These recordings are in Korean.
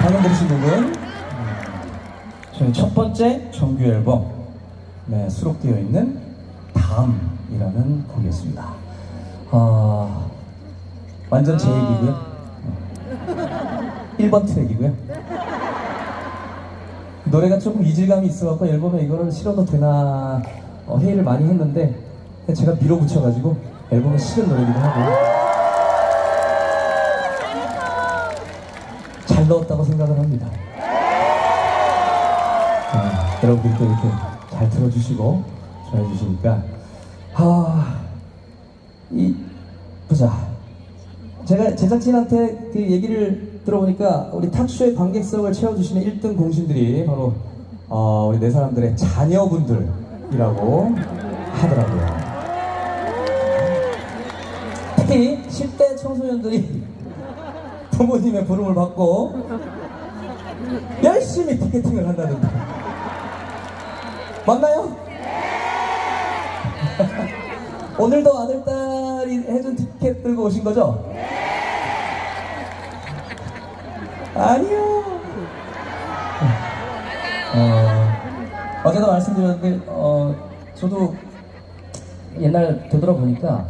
방금 들으신 곡은 네, 저희 첫 번째 정규 앨범에 네, 수록되어 있는 다음이라는 곡이었습니다. 어, 완전 제 얘기고요. 1번 트랙이고요. 노래가 조금 이질감이 있어갖고 앨범에 이거를 실어도 되나 어, 회의를 많이 했는데 제가 밀어붙여가지고 앨범에 실은 노래기도 하고 잘 넣었다고 생각을 합니다. 아, 여러분들이 또 이렇게 잘 들어주시고 좋아해 주시니까 아, 이 보자. 제가 제작진한테 그 얘기를 들어보니까 우리 탁쇼의 관객석을 채워주시는 1등 공신들이 바로 어, 우리 네 사람들의 자녀분들 이라고 하더라고요. 특히 10대 청소년들이 부모님의 부름을 받고 열심히 티켓팅을 한다는데 맞나요? 오늘도 아들딸이 해준 티켓 들고 오신 거죠? 아니요. 어, 어제도 말씀드렸는데, 어, 저도 옛날 되돌아보니까,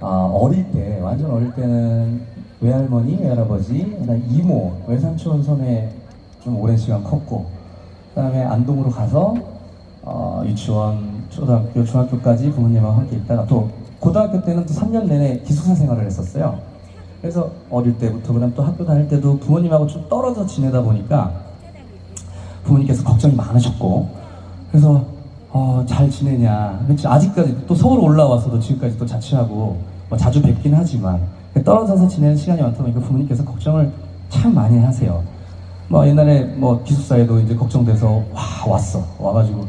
아, 어릴 때, 완전 어릴 때는 외할머니, 외할아버지, 그다음에 이모, 외삼촌 손에 좀 오랜 시간 컸고, 그 다음에 안동으로 가서, 어, 유치원, 초등학교, 중학교까지 부모님하고 함께 있다가 또 고등학교 때는 또 3년 내내 기숙사 생활을 했었어요. 그래서 어릴 때부터 그다음 또 학교 다닐 때도 부모님하고 좀 떨어져 지내다 보니까 부모님께서 걱정이 많으셨고 그래서 어, 잘 지내냐 아직까지 또 서울 올라와서도 지금까지 또 자취하고 뭐 자주 뵙긴 하지만 떨어져서 지내는 시간이 많다 보니까 부모님께서 걱정을 참 많이 하세요 뭐 옛날에 뭐 기숙사에도 이제 걱정돼서 와 왔어 와가지고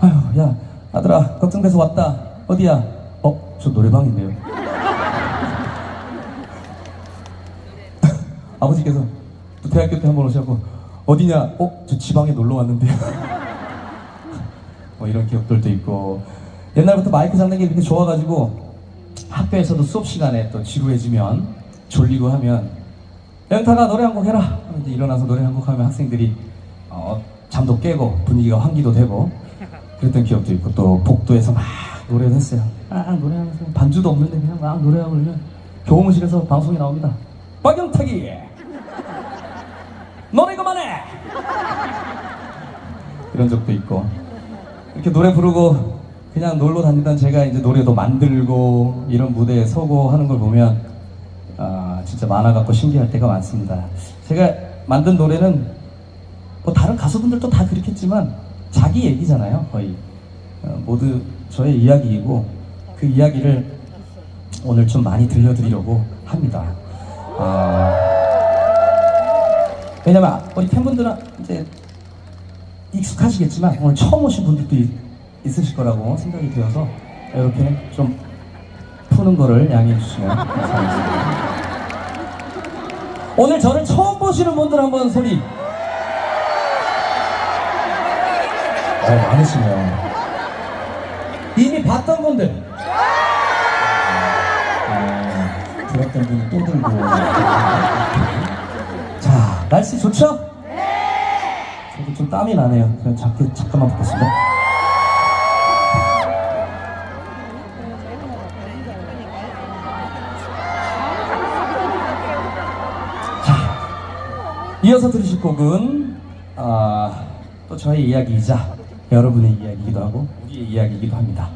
아휴 야 아들아 걱정돼서 왔다 어디야 어 저 노래방인데요 아버지께서 또 대학교 때 한 번 오셔서 어디냐? 어? 저 지방에 놀러 왔는데요. 뭐 이런 기억들도 있고 옛날부터 마이크 잡는 게 이렇게 좋아가지고 학교에서도 수업 시간에 또 지루해지면 졸리고 하면 연타가 노래 한 곡 해라. 이제 일어나서 노래 한 곡 하면 학생들이 어, 잠도 깨고 분위기가 환기도 되고 그랬던 기억도 있고 또 복도에서 막 노래를 했어요. 막 노래하면서 반주도 없는데 그냥 막 노래하고 그러면 교무실에서 방송이 나옵니다. 박영탁이 노래 그만해 이런 적도 있고 이렇게 노래 부르고 그냥 놀러 다니던 제가 이제 노래도 만들고 이런 무대에 서고 하는 걸 보면 아 진짜 많아 갖고 신기할 때가 많습니다. 제가 만든 노래는 뭐 다른 가수분들도 다 그렇겠지만 자기 얘기잖아요 거의 어, 모두 저의 이야기이고 그 이야기를 오늘 좀 많이 들려드리려고 합니다. 아, 왜냐면 우리 팬분들은 이제 익숙하시겠지만 오늘 처음 오신 분들도 있, 있으실 거라고 생각이 되어서 이렇게 좀 푸는 거를 양해해 주시면 감사하겠습니다. 오늘 저를 처음 보시는 분들 한번 소리. 어, 많으시네요. 이미 봤던 분들. 어, 들었던 분이 또 들고. 자, 날씨 좋죠? 좀 땀이 나네요. 그냥 자켓 잠깐만 벗겠습니다. 자, 이어서 들으실 곡은 아, 또 저의 이야기이자 여러분의 이야기이기도 하고 우리의 이야기이기도 합니다.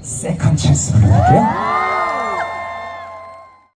세컨 찬스 불러드릴게요.